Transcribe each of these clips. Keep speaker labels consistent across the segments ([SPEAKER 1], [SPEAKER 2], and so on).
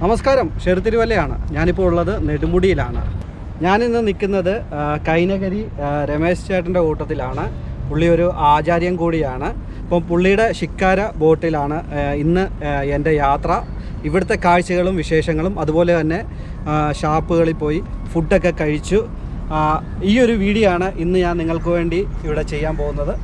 [SPEAKER 1] നമസ്കാരം. ഷെറുത്തിരുവല്ലയാണ് ഞാനിപ്പോൾ ഉള്ളത് നെടുമുടിയിലാണ്. ഞാനിന്ന് നിൽക്കുന്നത് കൈനകരി രമേശ് ചേട്ടന്റെ കൂട്ടത്തിലാണ്. പുള്ളി ഒരു ആചാര്യം കൂടിയാണ്. അപ്പം പുള്ളിയുടെ ശിക്കാര ബോട്ടിലാണ് ഇന്ന് എന്റെ യാത്ര. ഇവിടുത്തെ കാഴ്ചകളും വിശേഷങ്ങളും അതുപോലെ തന്നെ ഷാപ്പുകളിൽ പോയി ഫുഡൊക്കെ കഴിച്ചു. ഈ ഒരു വീഡിയോ ആണ് ഇന്ന് ഞാൻ നിങ്ങൾക്ക് വേണ്ടി ഇവിടെ ചെയ്യാൻ പോകുന്നത്.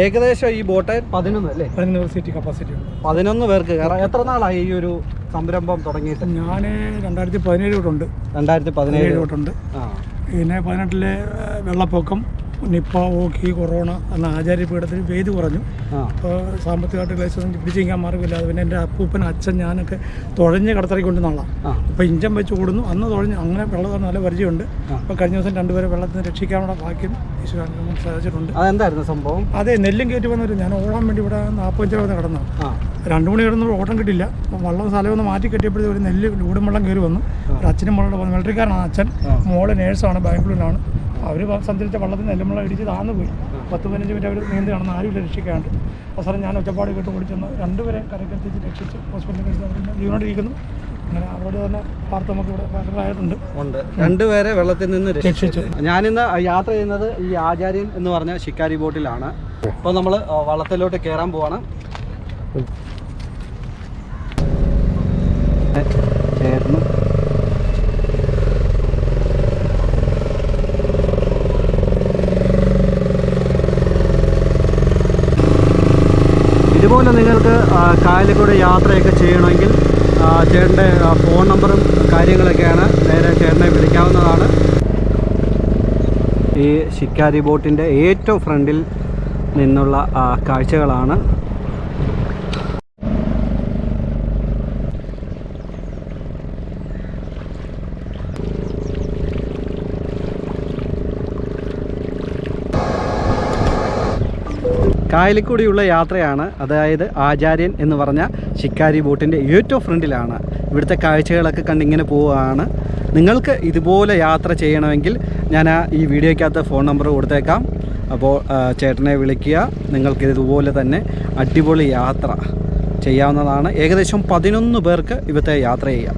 [SPEAKER 1] ഏകദേശം ഈ ബോട്ട് പതിനൊന്ന് അല്ലേ?
[SPEAKER 2] പതിനൊന്ന് സീറ്റ് കപ്പാസിറ്റി ഉണ്ട്.
[SPEAKER 1] പതിനൊന്ന് പേർക്ക് കാരണം എത്ര നാളായി ഈ ഒരു സംരംഭം തുടങ്ങിയിട്ട്?
[SPEAKER 2] ഞാൻ രണ്ടായിരത്തി പതിനേഴ് തൊട്ടുണ്ട്.
[SPEAKER 1] രണ്ടായിരത്തി
[SPEAKER 2] പതിനേഴ്. തൊട്ടുണ്ട്. പിന്നെ പതിനെട്ടിലെ വെള്ളപ്പൊക്കം. നിപ്പ ഓക്കി കൊറോണ എന്ന ആചാര്യപീഠത്തിൽ വേദി കുറഞ്ഞു. അപ്പോൾ സാമ്പത്തികമായിട്ട് ലൈസൻസ് പിടിച്ചു നീക്കാൻ മാർഗമില്ലാതെ പിന്നെ എന്റെ അപ്പൂപ്പൻ അച്ഛൻ ഞാനൊക്കെ തുഴഞ്ഞ് കടത്തറി
[SPEAKER 1] ആ.
[SPEAKER 2] അപ്പോൾ ഇഞ്ചം വെച്ച് കൂടുന്നു അന്ന് തുഴഞ്ഞ് അങ്ങനെ വെള്ളം നല്ല പരിചയമുണ്ട്. അപ്പോൾ കഴിഞ്ഞ ദിവസം രണ്ടുപേരെ വെള്ളത്തിൽ നിന്ന് രക്ഷിക്കാനുള്ള ഭാഗ്യം ഈശ്വരൻ നമുക്ക് സാധിച്ചിട്ടുണ്ട്.
[SPEAKER 1] അതെന്തായിരുന്നു സംഭവം?
[SPEAKER 2] അതെ നെല്ലും കയറ്റി വന്നൊരു ഞാൻ ഓടാൻ വേണ്ടി ഇവിടെ നാൽപ്പത്തഞ്ച് രൂപ കിടന്നു രണ്ടു മണി കിടന്നു ഓട്ടം കിട്ടില്ല വള്ളം സ്ഥലം ഒന്ന് മാറ്റി കെട്ടിയപ്പോഴത്തെ ഒരു നെല്ല് ലൂടും വെള്ളം കയറി വന്നു. ഒരു അച്ഛനും മോളുടെ വന്നു. മിലിറ്ററിക്കാരനാണ് അച്ഛൻ. മോൾ നേഴ്സാണ് ബാംഗ്ലൂരിലാണ്. അവർ സഞ്ചരിച്ച വള്ളത്തിൽ നെല്ലുമ്പളം ഇടിച്ച് താന്നു പോയി. പത്ത് പതിനഞ്ച് മിനിറ്റ് അവർ നീന്തി കാണുന്ന ആരും രക്ഷിക്കാണ്ട്. അവസരം ഞാൻ ഒറ്റപ്പാട് കേട്ട് ഓടിച്ചെന്ന് രണ്ടുപേരെ കരക്കെത്തിച്ച് രക്ഷിച്ച് ഹോസ്പിറ്റലിൽ കഴിച്ച് ജീവനോടിരിക്കുന്നു അങ്ങനെ അവരോട് തന്നെ വാർത്ത നമുക്ക് ഇവിടെ ഭയങ്കരമായിട്ടുണ്ട്
[SPEAKER 1] ഉണ്ട്. രണ്ടുപേരെ വെള്ളത്തിൽ നിന്ന് രക്ഷിച്ചു.
[SPEAKER 2] രക്ഷിച്ചു.
[SPEAKER 1] ഞാനിന്ന് യാത്ര ചെയ്യുന്നത് ഈ ആചാര്യൻ എന്ന് പറഞ്ഞ ശിക്കാരി ബോട്ടിലാണ്. അപ്പോൾ നമ്മൾ വള്ളത്തിലോട്ട് കയറാൻ പോവാണ് ചേട്ടനും ഇതുപോലെ നിങ്ങൾക്ക് കായലിൽ യാത്രയൊക്കെ ചെയ്യണമെങ്കിൽ ചേട്ടന്റെ ഫോൺ നമ്പറും കാര്യങ്ങളൊക്കെയാണ് നേരെ ചേട്ടനെ വിളിക്കാവുന്നതാണ്. ഈ ശിക്കാരി ബോട്ടിന്റെ ഏറ്റവും ഫ്രണ്ടിൽ നിന്നുള്ള കാഴ്ചകളാണ്. കായലിൽ കൂടിയുള്ള യാത്രയാണ് അതായത് ആചാര്യൻ എന്ന് പറഞ്ഞ ശിക്കാരി ബോട്ടിന്റെ ഏറ്റവും ഫ്രണ്ടിലാണ്. ഇവിടുത്തെ കാഴ്ചകളൊക്കെ കണ്ടിങ്ങനെ പോവുകയാണ്. നിങ്ങൾക്ക് ഇതുപോലെ യാത്ര ചെയ്യണമെങ്കിൽ ഞാൻ ഈ വീഡിയോയ്ക്കകത്ത് ഫോൺ നമ്പർ കൊടുത്തേക്കാം. അപ്പോൾ ചേട്ടനെ വിളിക്കുക. നിങ്ങൾക്ക് ഇതുപോലെ തന്നെ അടിപൊളി യാത്ര ചെയ്യാവുന്നതാണ്. ഏകദേശം പതിനൊന്ന് പേർക്ക് ഇവിടുത്തെ യാത്ര ചെയ്യാം.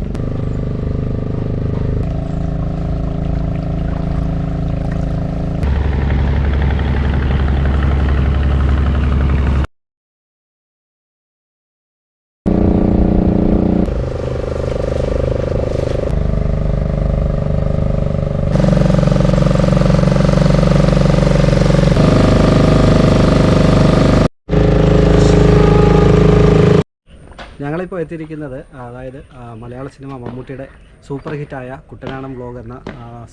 [SPEAKER 1] ഞങ്ങളിപ്പോൾ എത്തിയിരിക്കുന്നത് അതായത് മലയാള സിനിമ മമ്മൂട്ടിയുടെ സൂപ്പർ ഹിറ്റായ കുട്ടനാടൻ ബ്ലോഗ് എന്ന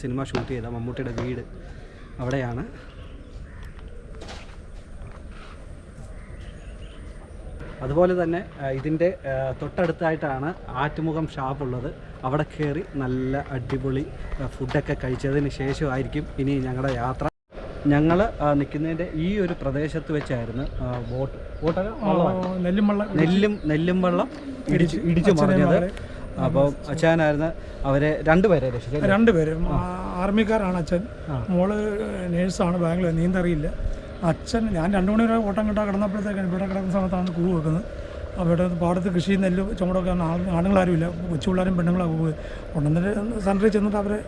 [SPEAKER 1] സിനിമ ഷൂട്ട് ചെയ്ത മമ്മൂട്ടിയുടെ വീട് അവിടെയാണ്. അതുപോലെ തന്നെ ഇതിന്റെ തൊട്ടടുത്തായിട്ടാണ് ആറ്റുമുഖം ഷാപ്പ് ഉള്ളത്. അവിടെ കയറി നല്ല അടിപൊളി ഫുഡൊക്കെ കഴിച്ചതിന് ശേഷമായിരിക്കും ഇനി ഞങ്ങളുടെ യാത്ര. ഞങ്ങൾ നിൽക്കുന്നതിന്റെ ഈ ഒരു പ്രദേശത്ത് വെച്ചായിരുന്നു ബോട്ട്. ബോട്ട്.
[SPEAKER 2] നെല്ലും വെള്ളം
[SPEAKER 1] നെല്ലും നെല്ലും വെള്ളം ഇടിച്ച് ഇടിച്ചു മറിഞ്ഞത്. അപ്പോൾ അച്ഛനായിരുന്നു അവരെ രണ്ടുപേരെ രക്ഷിച്ചത്.
[SPEAKER 2] രണ്ടുപേരും. ആർമിക്കാരാണ് അച്ഛൻ. മോൾ നേഴ്സാണ് ബാംഗ്ലൂർ നീന്തറിയില്ല അച്ഛൻ ഞാൻ രണ്ടു മണി വരെ ഓട്ടം കിട്ടാൻ കിടന്നപ്പോഴത്തേക്കാണ് ഇവിടെ കിടക്കുന്ന സമയത്താണ് കുഴു വെക്കുന്നത്. അവിടെ പാടത്ത് കൃഷി നെല്ല് ചുമടൊക്കെ ആണുങ്ങളാരും ഇല്ല കൊച്ചു പിള്ളേരും പെണ്ണുങ്ങളൊക്കെ പോയി ഉണ്ടെന്നിട്ട് സെന്ററിൽ ചെന്നിട്ട് അവരെ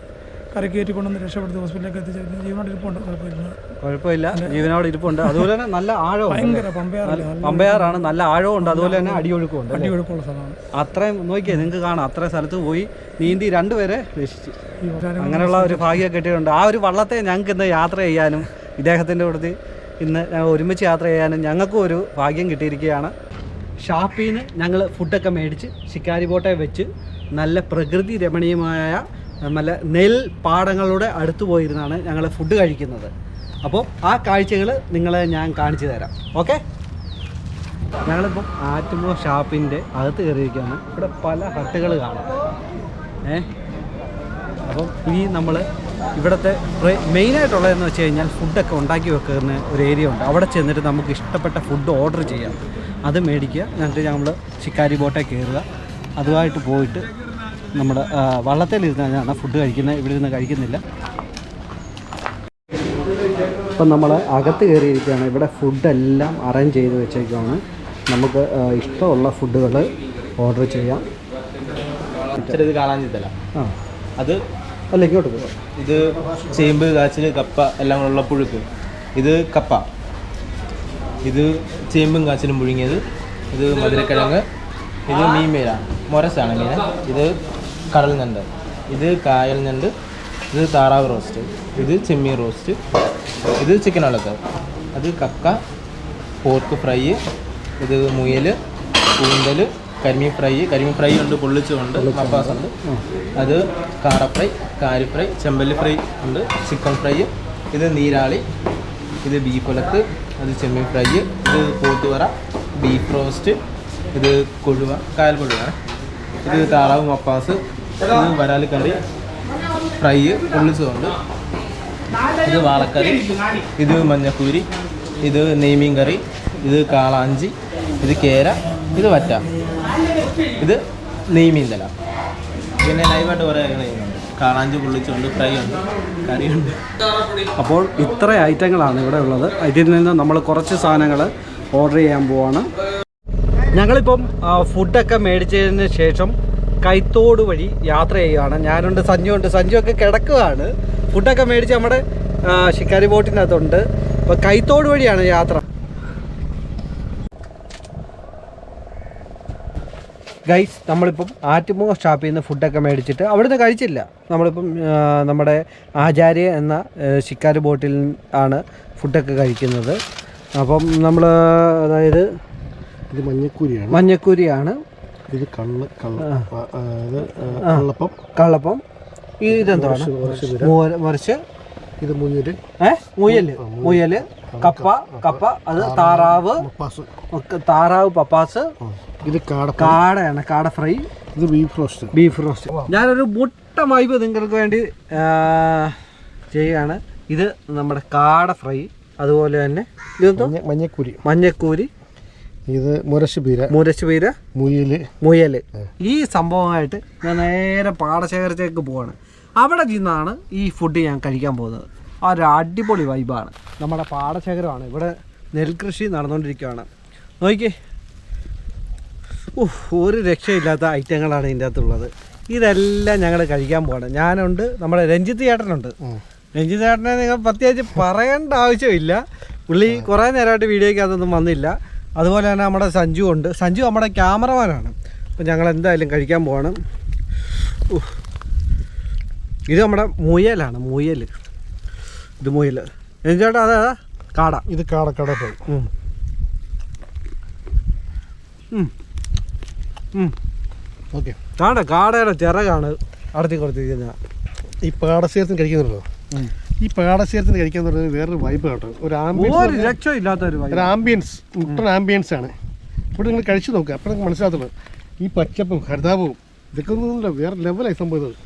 [SPEAKER 2] കരക്ക് കയറ്റി കൊണ്ടുവന്ന് രക്ഷപ്പെടുത്തി ഹോസ്പിറ്റലിലേക്ക് എത്തിച്ച് ജീവനോട് ഇരിപ്പുണ്ട്. കുഴപ്പമില്ല.
[SPEAKER 1] കുഴപ്പമില്ല. ജീവനോട് ഇരിപ്പുണ്ട്. അതുപോലെ തന്നെ നല്ല ആഴം
[SPEAKER 2] ഭയങ്കര പമ്പയാറാണ് നല്ല
[SPEAKER 1] നല്ല ആഴമുണ്ട് അതുപോലെ തന്നെ അടിയൊഴുക്കും ഉണ്ട്
[SPEAKER 2] അടി ഒഴുക്കുള്ള സ്ഥലമാണ്.
[SPEAKER 1] അത്രയും നോക്കിയാൽ നിങ്ങൾക്ക് കാണാം. അത്രയും സ്ഥലത്ത് പോയി നീന്തി രണ്ടുപേരെ രക്ഷിച്ചു. അങ്ങനെയുള്ള ഒരു ഭാഗ്യം കിട്ടിയിട്ടുണ്ട്. ആ ഒരു വള്ളത്തെ ഞങ്ങൾക്ക് ഇന്ന് യാത്ര ചെയ്യാനും ഇദ്ദേഹത്തിന്റെ കൂടെ ഇന്ന് ഞങ്ങൾ ഒരുമിച്ച് യാത്ര ചെയ്യാനും ഞങ്ങൾക്കും ഒരു ഭാഗ്യം കിട്ടിയിരിക്കുകയാണ്. ഷാപ്പിൽ നിന്ന് ഞങ്ങൾ ഫുഡൊക്കെ മേടിച്ച് ശിക്കാരി ബോട്ടെ വെച്ച് നല്ല പ്രകൃതി രമണീയമായ നല്ല നെൽ പാടങ്ങളുടെ അടുത്ത് പോയിരുന്നാണ് ഞങ്ങൾ ഫുഡ് കഴിക്കുന്നത്. അപ്പോൾ ആ കാഴ്ചകൾ നിങ്ങളെ ഞാൻ കാണിച്ചു തരാം. ഓക്കെ ഞങ്ങളിപ്പം ആറ്റുമോ ഷാപ്പിന്റെ അകത്ത് കയറിയിരിക്കുകയാണ്. ഇവിടെ പല ഹട്ടുകൾ കാണാം. ഏ? അപ്പം ഇനി നമ്മൾ ഇവിടുത്തെ മെയിനായിട്ടുള്ളതെന്ന് വെച്ച് കഴിഞ്ഞാൽ ഫുഡൊക്കെ ഉണ്ടാക്കി വെക്കുന്ന ഒരു ഏരിയ ഉണ്ട്. അവിടെ ചെന്നിട്ട് നമുക്ക് ഇഷ്ടപ്പെട്ട ഫുഡ് ഓർഡർ ചെയ്യാം. അത് മേടിക്കുക. എന്നിട്ട് നമ്മൾ ശിക്കാരി ബോട്ടെ കയറുക. അതുമായിട്ട് പോയിട്ട് നമ്മുടെ വള്ളത്തേലിരുന്നാണ് ഫുഡ് കഴിക്കുന്നത്. ഇവിടെ ഇരുന്ന് കഴിക്കുന്നില്ല. ഇപ്പം നമ്മൾ അകത്ത് കയറിയിരിക്കുകയാണ്. ഇവിടെ ഫുഡെല്ലാം അറേഞ്ച് ചെയ്ത് വെച്ചേക്കുവാണ്. നമുക്ക് ഇഷ്ടമുള്ള ഫുഡുകൾ ഓർഡർ ചെയ്യാം.
[SPEAKER 3] ചെറിയത് കാണാൻ ചെയ്തല്ല
[SPEAKER 1] ആ.
[SPEAKER 3] അത്
[SPEAKER 1] അല്ല ഇങ്ങോട്ട് പോകാം
[SPEAKER 3] ഇത് ചേമ്പ് കാച്ചിൽ കപ്പ എല്ലാം ഉള്ള പുഴുക്ക്. ഇത് കപ്പ. ഇത് ചേമ്പും കാച്ചിലും പുഴുങ്ങിയത്. ഇത് മധുരക്കിഴങ്ങ്. ഇത് മീൻ മേലാണ് മൊരസാണ് മീൻ ഇത് കടൽ ഞണ്ട്. ഇത് കായൽ ഞണ്ട് ഇത് താറാവ് റോസ്റ്റ് ഇത് ചെമ്മീൻ റോസ്റ്റ് ഇത് ചിക്കൻ വളക്ക് അത് കക്ക പോർക്ക് ഫ്രൈ ഇത് മുയൽ കൂന്തൽ കരിമീൻ ഫ്രൈ കരിമീൻ ഫ്രൈ ഉണ്ട് പൊള്ളിച്ചുണ്ട് മപ്പാസ് ഉണ്ട് അത് കാറ ഫ്രൈ കാരി ഫ്രൈ ചെമ്പല്ലി ഫ്രൈ ഉണ്ട് ചിക്കൻ ഫ്രൈ ഇത് നീരാളി ഇത് ബീഫ് ഉലത്ത് അത് ചെമ്മീൻ ഫ്രൈ ഇത് പോത്തുവറ ബീഫ് റോസ്റ്റ് ഇത് കൊഴുവ കായൽ കൊഴുവ ഇത് താറാവ് മപ്പാസ് വരാൽ കറി ഫ്രൈ പൊള്ളിച്ചതുണ്ട് ഇത് വാളക്കറി ഇത് മഞ്ഞക്കൂരി ഇത് നെയ്മീൻ കറി ഇത് കാളാഞ്ചി ഇത് കേര ഇത് വറ്റ ഇത് നെയ്മീൻ തല പിന്നെ ലൈവായിട്ട് കുറേ നെയ്യുന്നുണ്ട് കാളാഞ്ചി പൊള്ളിച്ചുണ്ട് ഫ്രൈ ഉണ്ട് കറിയുണ്ട്
[SPEAKER 1] അപ്പോൾ ഇത്ര ഐറ്റങ്ങളാണ് ഇവിടെ ഉള്ളത്. ഇതിൽ നിന്ന് നമ്മൾ കുറച്ച് സാധനങ്ങൾ ഓർഡർ ചെയ്യാൻ പോവാണ്. ഞങ്ങളിപ്പം ഫുഡൊക്കെ മേടിച്ചതിന് ശേഷം കൈത്തോട് വഴി യാത്ര ചെയ്യുകയാണ്. ഞാനുണ്ട് സഞ്ജു ഉണ്ട് സഞ്ജു ഒക്കെ കിടക്കുകയാണ് ഫുഡൊക്കെ മേടിച്ച് നമ്മുടെ ഷിക്കാരി ശിക്കാരി ബോട്ടിനകത്തുണ്ട്. അപ്പോൾ കൈത്തോട് വഴിയാണ് യാത്ര. ഗൈസ് നമ്മളിപ്പം ആറ്റുമുഖ ഷാപ്പിൽ നിന്ന് ഫുഡൊക്കെ മേടിച്ചിട്ട് അവിടുന്ന് കഴിച്ചില്ല. നമ്മളിപ്പം നമ്മുടെ ആചാര്യ എന്ന ഷിക്കാരി ശിക്കാരി ബോട്ടിൽ ആണ് ഫുഡൊക്കെ കഴിക്കുന്നത്. അപ്പം നമ്മൾ അതായത്
[SPEAKER 4] ഇത് മഞ്ഞക്കൂരിയാണ്.
[SPEAKER 1] മഞ്ഞക്കൂരിയാണ്.
[SPEAKER 4] ഇത് കണ്ണ് കള്ള അതായത് കള്ളപ്പം.
[SPEAKER 1] കള്ളപ്പം. ഇതെന്താണ് മറിച്ച്?
[SPEAKER 4] ഇത് മുഞ്ഞൂര്
[SPEAKER 1] ഏ? മുയൽ. മുയൽ. കപ്പ കപ്പ അത് താറാവ് താറാവ് പപ്പാസ്.
[SPEAKER 4] ഇത് കാട
[SPEAKER 1] കാടയാണ് കാട ഫ്രൈ
[SPEAKER 4] ഇത് ബീഫ് റോസ്റ്റ്.
[SPEAKER 1] Beef roast. ഞാനൊരു മുട്ട വൈബ് നിങ്ങൾക്ക് വേണ്ടി ചെയ്യാണ് ഇത് നമ്മുടെ കാട ഫ്രൈ അതുപോലെ തന്നെ ഇതെന്തോ?
[SPEAKER 4] മഞ്ഞക്കൂരി.
[SPEAKER 1] മഞ്ഞക്കൂരി.
[SPEAKER 4] ഇത് മുരശുപീര
[SPEAKER 1] മുരശുപീര
[SPEAKER 4] മുയൽ.
[SPEAKER 1] മുയൽ. ഈ സംഭവമായിട്ട് ഞാൻ നേരെ പാടശേഖരത്തേക്ക് പോവാണ്. അവിടെ നിന്നാണ് ഈ ഫുഡ് ഞാൻ കഴിക്കാൻ പോകുന്നത്. ആ ഒരു അടിപൊളി വൈബാണ് നമ്മുടെ പാടശേഖരമാണ്. ഇവിടെ നെൽകൃഷി നടന്നുകൊണ്ടിരിക്കുകയാണ്. നോക്കിക്കേ ഒരു രക്ഷയില്ലാത്ത ഐറ്റങ്ങളാണ് ഇതിന്റെ അകത്തുള്ളത്. ഇതെല്ലാം ഞങ്ങൾ കഴിക്കാൻ പോവാണ്. ഞാനുണ്ട് നമ്മുടെ രഞ്ജിത്ത് ചേട്ടനുണ്ട്. രഞ്ജിത്ത് ചേട്ടനെ നിങ്ങൾ പ്രത്യേകിച്ച് പറയേണ്ട ആവശ്യമില്ല. പുള്ളി കുറേ നേരമായിട്ട് വീഡിയോയ്ക്ക് അതൊന്നും വന്നില്ല. അതുപോലെ തന്നെ നമ്മുടെ സഞ്ജു ഉണ്ട്. സഞ്ജു നമ്മുടെ ക്യാമറമാനാണ് അപ്പം ഞങ്ങൾ എന്തായാലും കഴിക്കാൻ പോവാണ്. ഇത് നമ്മുടെ മുയലാണ് മുയൽ ഇത് മുയൽ ചേട്ടാ? അതാ കാട.
[SPEAKER 4] ഇത് കാട കടപ്പ്
[SPEAKER 1] പോയി.
[SPEAKER 4] ഓക്കെ.
[SPEAKER 1] കാട കാടയുടെ ചിറകാണ്. അടുത്തേക്ക് കൊടുത്തിരിക്കുന്നത്
[SPEAKER 4] ഈ പാടശേരത്തിന് കഴിക്കുന്നുണ്ടല്ലോ ഈ പാടശേരത്തിന് കഴിക്കാന്ന് പറയുന്നത് വേറൊരു വൈബ് കേട്ടോ. ഒരു
[SPEAKER 1] ഒരു
[SPEAKER 4] ആംബിയൻസ്
[SPEAKER 1] രക്ഷയില്ലാത്ത ഒരു
[SPEAKER 4] ഒരു ആംബിയൻസ് മുട്ടൻ ആംബിയൻസ് ആണ്. ഇവിടെ നിങ്ങൾ കഴിച്ചു നോക്കുക അപ്പോൾ നിങ്ങൾക്ക് മനസ്സിലാകത്തുള്ളൂ. ഈ പച്ചപ്പും ഹരിതാപവും ഇതൊക്കെ ഒന്നുമില്ല വേറെ ലെവലായി സംഭവം ഇത്.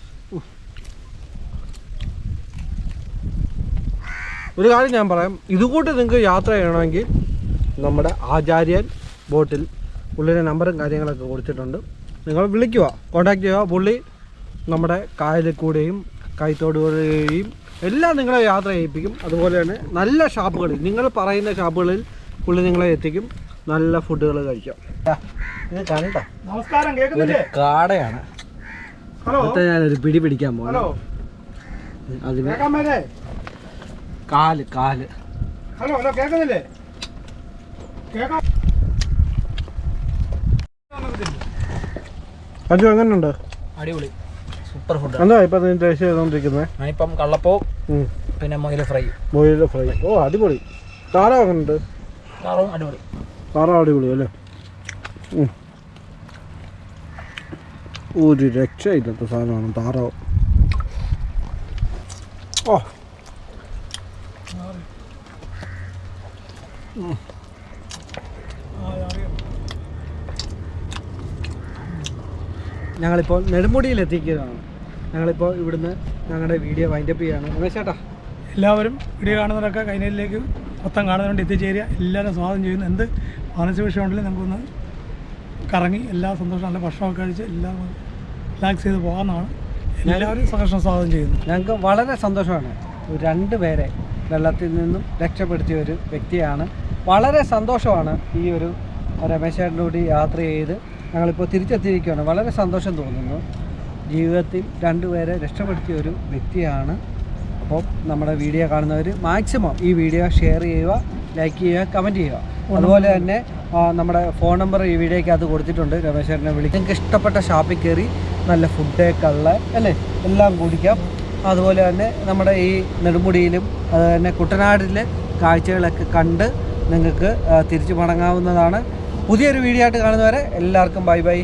[SPEAKER 1] ഒരു കാര്യം ഞാൻ പറയാം. ഇതുകൂട്ട് നിങ്ങൾക്ക് യാത്ര ചെയ്യണമെങ്കിൽ നമ്മുടെ ആചാര്യൻ ബോട്ടിൽ പുള്ളിയുടെ നമ്പറും കാര്യങ്ങളൊക്കെ കൊടുത്തിട്ടുണ്ട്. നിങ്ങൾ വിളിക്കുക. കോൺടാക്ട് ചെയ്യുക. പുള്ളി നമ്മുടെ കായലിൽ കൂടെയും കൈത്തോട് കൂടെയും എല്ലാം നിങ്ങളെ യാത്ര ചെയ്യിപ്പിക്കും. അതുപോലെ തന്നെ നല്ല ഷാപ്പുകളിൽ നിങ്ങൾ പറയുന്ന ഷാപ്പുകളിൽ പുള്ളി നിങ്ങളെ എത്തിക്കും. നല്ല ഫുഡുകൾ കഴിക്കാം. ഇത്
[SPEAKER 2] നമസ്കാരം കേൾക്കുന്നില്ലേ?
[SPEAKER 1] കാടയാണ്. ഞാനൊരു പിടി പിടിക്കാൻ പോകണം
[SPEAKER 2] ഹലോ?
[SPEAKER 1] അതിന് കാൽ കാൽ.
[SPEAKER 2] ഹലോ ഹലോ കേൾക്കുന്നില്ലേ? കേൾക്കാം
[SPEAKER 1] അജു എങ്ങനെയുണ്ട്
[SPEAKER 3] അടിപൊളി. സൂപ്പർ ഫുഡ്
[SPEAKER 1] എന്താ ഇപ്പം ടേസ്റ്റ്
[SPEAKER 3] ഞാനിപ്പം കള്ളപ്പവും പിന്നെ മൊയില ഫ്രൈ.
[SPEAKER 1] മൊയില ഫ്രൈ. ഓ അടിപൊളി. താറാവ്
[SPEAKER 3] താറവും അടിപൊളി.
[SPEAKER 1] താറാവ് അടിപൊളി അല്ലേ? ഒരു ഒരു രക്ഷയില്ലാത്ത സാധനമാണ് താറാവ്. ഓ. ഞങ്ങളിപ്പോൾ നെടുമുടിയിൽ എത്തിക്കുന്നതാണ് ഞങ്ങളിപ്പോൾ ഇവിടുന്ന് ഞങ്ങളുടെ വീഡിയോ വൈൻഡപ്പ് ചെയ്യാണ് രമേശ് ചേട്ടാ.
[SPEAKER 2] എല്ലാവരും വീഡിയോ കാണുന്നവരൊക്കെ കൈനയിലേക്ക് മൊത്തം കാണുന്നവരുണ്ട് എത്തിച്ചേരുക. എല്ലാവരും സ്വാഗതം ചെയ്യുന്നു. എന്ത് മാനസിക വിഷയമുണ്ടെങ്കിലും നമുക്കൊന്ന് കറങ്ങി എല്ലാ സന്തോഷം നല്ല ഭക്ഷണമൊക്കെ കഴിച്ച് എല്ലാം റിലാക്സ് ചെയ്ത് പോകാമെന്നാണ് എല്ലാവരും സന്തോഷം സ്വാഗതം ചെയ്യുന്നു.
[SPEAKER 1] ഞങ്ങൾക്ക് വളരെ സന്തോഷമാണ്. രണ്ട് പേരെ വെള്ളത്തിൽ നിന്നും രക്ഷപ്പെടുത്തിയ ഒരു വ്യക്തിയാണ്. വളരെ സന്തോഷമാണ് ഈ ഒരു രമേശ് കൂടി യാത്ര ചെയ്ത് ഞങ്ങളിപ്പോൾ തിരിച്ചെത്തിയിരിക്കുകയാണ്. വളരെ സന്തോഷം തോന്നുന്നു. ജീവിതത്തിൽ രണ്ടുപേരെ രക്ഷപ്പെടുത്തിയ ഒരു വ്യക്തിയാണ് അപ്പോൾ നമ്മുടെ വീഡിയോ കാണുന്നവർ മാക്സിമം ഈ വീഡിയോ ഷെയർ ചെയ്യുക ലൈക്ക് ചെയ്യുക കമന്റ് ചെയ്യുക. അതുപോലെ തന്നെ നമ്മുടെ ഫോൺ നമ്പർ ഈ വീഡിയോയ്ക്കകത്ത് കൊടുത്തിട്ടുണ്ട്. രമേശ്വരനെ വിളിക്കും നിങ്ങൾക്ക് ഇഷ്ടപ്പെട്ട ഷാപ്പിൽ കയറി നല്ല ഫുഡ് കള്ള അല്ലേ? എല്ലാം കുടിക്കാം. അതുപോലെ തന്നെ നമ്മുടെ ഈ നെടുമുടിയിലും അതുപോലെ തന്നെ കുട്ടനാടിലെ കാഴ്ചകളൊക്കെ കണ്ട് നിങ്ങൾക്ക് തിരിച്ചു മടങ്ങാവുന്നതാണ്. പുതിയൊരു വീഡിയോ ആയിട്ട് കാണുന്നവരെ എല്ലാവർക്കും ബൈ ബൈ.